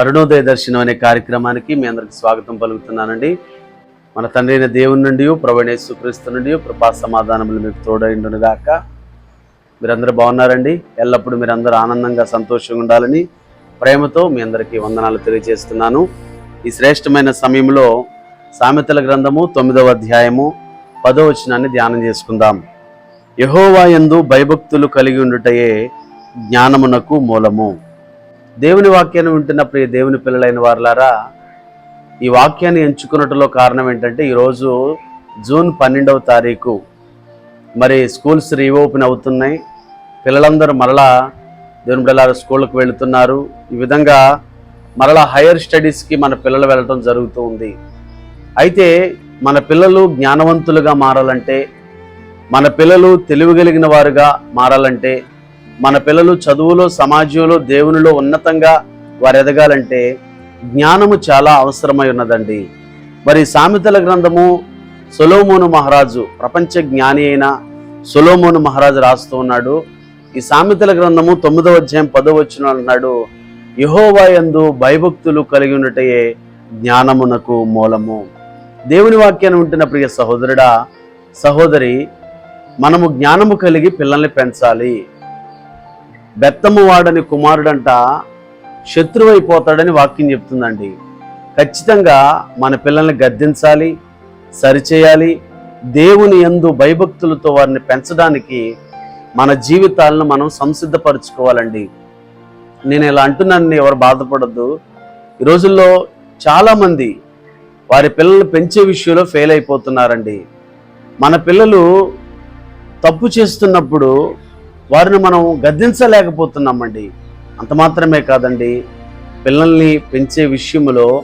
అరుణోదయ దర్శనం అనే కార్యక్రమానికి మీ అందరికి స్వాగతం పలుకుతున్నానండి. మన తండ్రి అయిన దేవుని నుండి ప్రవణేశ్వరిస్తు నుండి కృపా సమాధానములు మీకు తోడైండునుగాక. మీరందరూ బాగున్నారండి? ఎల్లప్పుడూ మీరందరూ ఆనందంగా సంతోషంగా ఉండాలని ప్రేమతో మీ అందరికీ వందనాలు తెలియజేస్తున్నాను. ఈ శ్రేష్టమైన సమయంలో సామెతల గ్రంథము తొమ్మిదవ అధ్యాయము పదో వచనాన్ని ధ్యానం చేసుకుందాం. యహోవా యందు భయభక్తులు కలిగి ఉండుటయే జ్ఞానమునకు మూలము. దేవుని వాక్యాన్ని వింటున్న ప్రియ దేవుని పిల్లలైన వారులారా ఈ వాక్యాన్ని ఎంచుకున్నట్లో కారణం ఏంటంటే ఈరోజు జూన్ పన్నెండవ తారీఖు. మరి స్కూల్స్ రీఓపెన్ అవుతున్నాయి. పిల్లలందరూ మరలా దేవుని పిల్లల స్కూళ్ళకు వెళుతున్నారు. ఈ విధంగా మరలా హైయర్ స్టడీస్కి మన పిల్లలు వెళ్ళటం జరుగుతూ ఉంది. అయితే మన పిల్లలు జ్ఞానవంతులుగా మారాలంటే మన పిల్లలు తెలివిగలిగిన వారుగా మారాలంటే మన పిల్లలు చదువులో సమాజంలో దేవునిలో ఉన్నతంగా వారు ఎదగాలంటే జ్ఞానము చాలా అవసరమై ఉన్నదండి. మరి సామెతల గ్రంథము సొలోమోను మహారాజు ప్రపంచ జ్ఞాని అయిన సొలోమోను మహారాజు రాస్తూ ఉన్నాడు. ఈ సామెతల గ్రంథము తొమ్మిదవ అధ్యాయం పదవ వచ్చిన అన్నాడు యహోవాయందు భయభక్తులు కలిగి ఉన్నటయే జ్ఞానమునకు మూలము. దేవుని వాక్యాన్ని ఉంటున్న ప్రియ సహోదరుడా సహోదరి మనము జ్ఞానము కలిగి పిల్లల్ని పెంచాలి. బెత్తము వాడని కుమారుడంట శత్రువైపోతాడని వాక్యం చెప్తుందండి. ఖచ్చితంగా మన పిల్లల్ని గద్దించాలి సరిచేయాలి దేవుని యందు భయభక్తులతో వారిని పెంచడానికి మన జీవితాలను మనం సంసిద్ధపరచుకోవాలండి. నేను ఇలా అంటున్నానని ఎవరు బాధపడద్దు. ఈ రోజుల్లో చాలామంది వారి పిల్లలు పెంచే విషయంలో ఫెయిల్ అయిపోతున్నారండి. మన పిల్లలు తప్పు చేస్తున్నప్పుడు వారిని మనం గద్దించలేకపోతున్నామండి. అంత మాత్రమే కాదండి. పిల్లల్ని పెంచే విషయంలో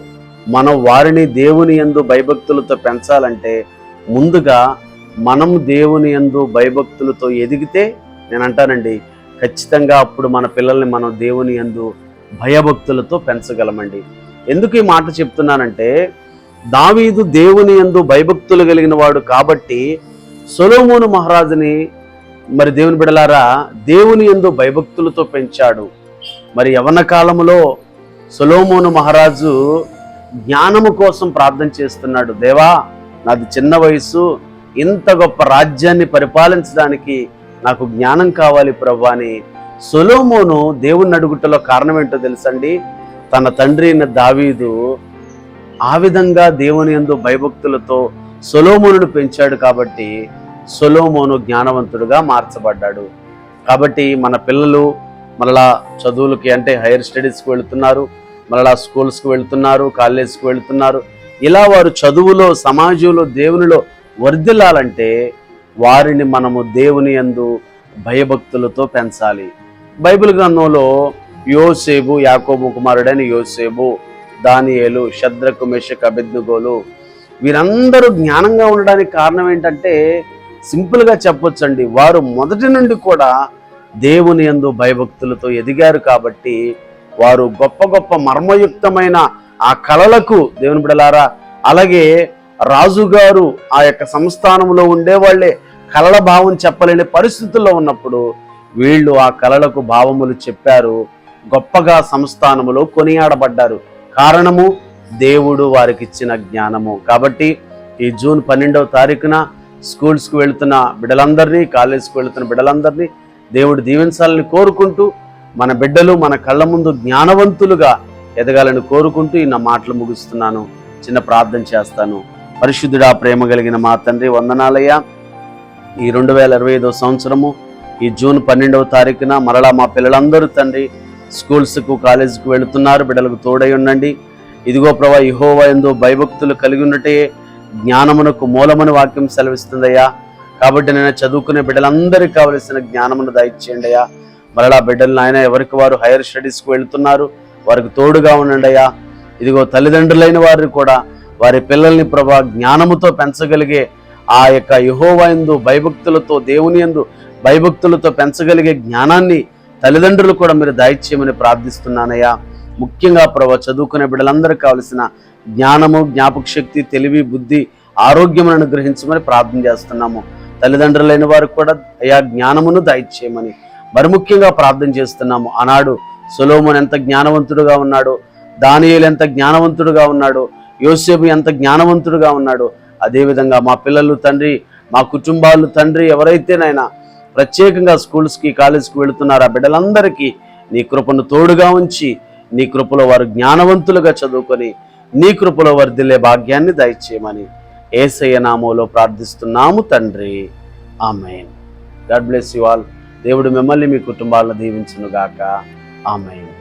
మనం వారిని దేవుని యందు భయభక్తులతో పెంచాలంటే ముందుగా మనం దేవుని యందు భయభక్తులతో ఎదిగితే నేను అంటానండి ఖచ్చితంగా అప్పుడు మన పిల్లల్ని మనం దేవుని యందు భయభక్తులతో పెంచగలమండి. ఎందుకు ఈ మాట చెప్తున్నానంటే దావీదు దేవుని యందు భయభక్తులు కలిగిన వాడు కాబట్టి సొలోమోను మహారాజుని మరి దేవుని బిడలారా దేవుని యందు భయభక్తులతో పెంచాడు. మరి యవన కాలంలో సొలోమోను మహారాజు జ్ఞానము కోసం ప్రార్థన చేస్తున్నాడు. దేవా నాది చిన్న వయసు ఇంత గొప్ప రాజ్యాన్ని పరిపాలించడానికి నాకు జ్ఞానం కావాలి ప్రభు అని సొలోమోను దేవుని అడుగుటలో కారణం ఏంటో తెలుసండి? తన తండ్రి అయిన దావీదు ఆ విధంగా దేవుని యందు భయభక్తులతో సొలోమోనును పెంచాడు కాబట్టి సొలోమోను జ్ఞానవంతుడుగా మార్చబడ్డాడు. కాబట్టి మన పిల్లలు మరలా చదువులకి అంటే హైయర్ స్టడీస్కి వెళుతున్నారు మరలా స్కూల్స్కి వెళ్తున్నారు కాలేజ్కి వెళ్తున్నారు. ఇలా వారు చదువులో సమాజంలో దేవునిలో వర్ధిల్లాలంటే వారిని మనము దేవుని యందు భయభక్తులతో పెంచాలి. బైబిల్ గ్రంథంలో యోసేబు యాకోబు కుమారుడైన యోసేబు దానియేలు శద్రకు మెషక్ అభిజ్ఞగోలు వీరందరూ జ్ఞానంగా ఉండడానికి కారణం ఏంటంటే సింపుల్గా చెప్పొచ్చండి. వారు మొదటి నుండి కూడా దేవుని యందు భయభక్తులతో ఎదిగారు కాబట్టి వారు గొప్ప గొప్ప మర్మయుక్తమైన ఆ కళలకు దేవుని బిడలారా అలాగే రాజుగారు ఆ యొక్క సంస్థానంలో ఉండేవాళ్ళే కళల భావం చెప్పలేని పరిస్థితుల్లో ఉన్నప్పుడు వీళ్ళు ఆ కళలకు భావములు చెప్పారు గొప్పగా సంస్థానములో కొనియాడబడ్డారు. కారణము దేవుడు వారికి ఇచ్చిన జ్ఞానము. కాబట్టి ఈ జూన్ పన్నెండవ తారీఖున స్కూల్స్కి వెళుతున్న బిడ్డలందరినీ కాలేజ్కి వెళుతున్న బిడ్డలందరినీ దేవుడు దీవించాలని కోరుకుంటూ మన బిడ్డలు మన కళ్ళ ముందు జ్ఞానవంతులుగా ఎదగాలని కోరుకుంటూ ఈ నా మాటలు ముగిస్తున్నాను. చిన్న ప్రార్థన చేస్తాను. పరిశుద్ధుడా ప్రేమ కలిగిన మా తండ్రి వందనాలయ్యా. ఈ రెండు వేల ఇరవై ఐదో సంవత్సరము ఈ జూన్ పన్నెండవ తారీఖున మరలా మా పిల్లలందరూ తండ్రి స్కూల్స్కు కాలేజీకి వెళుతున్నారు. బిడ్డలకు తోడై ఉండండి. ఇదిగో ప్రభా ఇహోవా ఎందు భయభక్తులు కలిగి ఉన్నట్టే జ్ఞానమునకు మూలమని వాక్యం సెలవిస్తుందయ్యా. కాబట్టి నేను చదువుకునే బిడ్డలందరికీ కావలసిన జ్ఞానమును దయచేయండి అయ్యా. మరలా బిడ్డలు నాయన ఎవరికి వారు హైయర్ స్టడీస్కి వెళ్తున్నారు వారికి తోడుగా ఉండండి అయ్యా. ఇదిగో తల్లిదండ్రులైన వారిని కూడా వారి పిల్లల్ని ప్రభా జ్ఞానముతో పెంచగలిగే ఆ యొక్క యహోవా యందు భయభక్తులతో దేవుని యందు భయభక్తులతో పెంచగలిగే జ్ఞానాన్ని తల్లిదండ్రులు కూడా మీరు దయచేయమని ప్రార్థిస్తున్నానయ్యా. ముఖ్యంగా ప్రభా చదువుకునే బిడ్డలందరికీ కావలసిన జ్ఞానము జ్ఞాపక శక్తి తెలివి బుద్ధి ఆరోగ్యమును అనుగ్రహించమని ప్రార్థన చేస్తున్నాము. తల్లిదండ్రులైన వారికి కూడా అయా జ్ఞానమును దయచేయమని మరి ముఖ్యంగా ప్రార్థన చేస్తున్నాము. ఆనాడు సొలోమోన్ ఎంత జ్ఞానవంతుడుగా ఉన్నాడో దానియేలు ఎంత జ్ఞానవంతుడుగా ఉన్నాడు యోసేపు ఎంత జ్ఞానవంతుడుగా ఉన్నాడు. అదేవిధంగా మా పిల్లలు తండ్రి మా కుటుంబాలు తండ్రి ఎవరైతేనైనా ప్రత్యేకంగా స్కూల్స్కి కాలేజ్కి వెళుతున్నారో ఆ బిడ్డలందరికీ నీ కృపను తోడుగా ఉంచి నీ కృపలో వారు జ్ఞానవంతులుగా చదువుకొని నీ కృపలో వర్ధిల్లే భాగ్యాన్ని దయచేయమని ఏసయ్య నామంలో ప్రార్థిస్తున్నాము తండ్రి. Amen. God bless you all. దేవుడు మిమ్మల్ని మీ కుటుంబాలను దీవించును గాక ఆమెన్.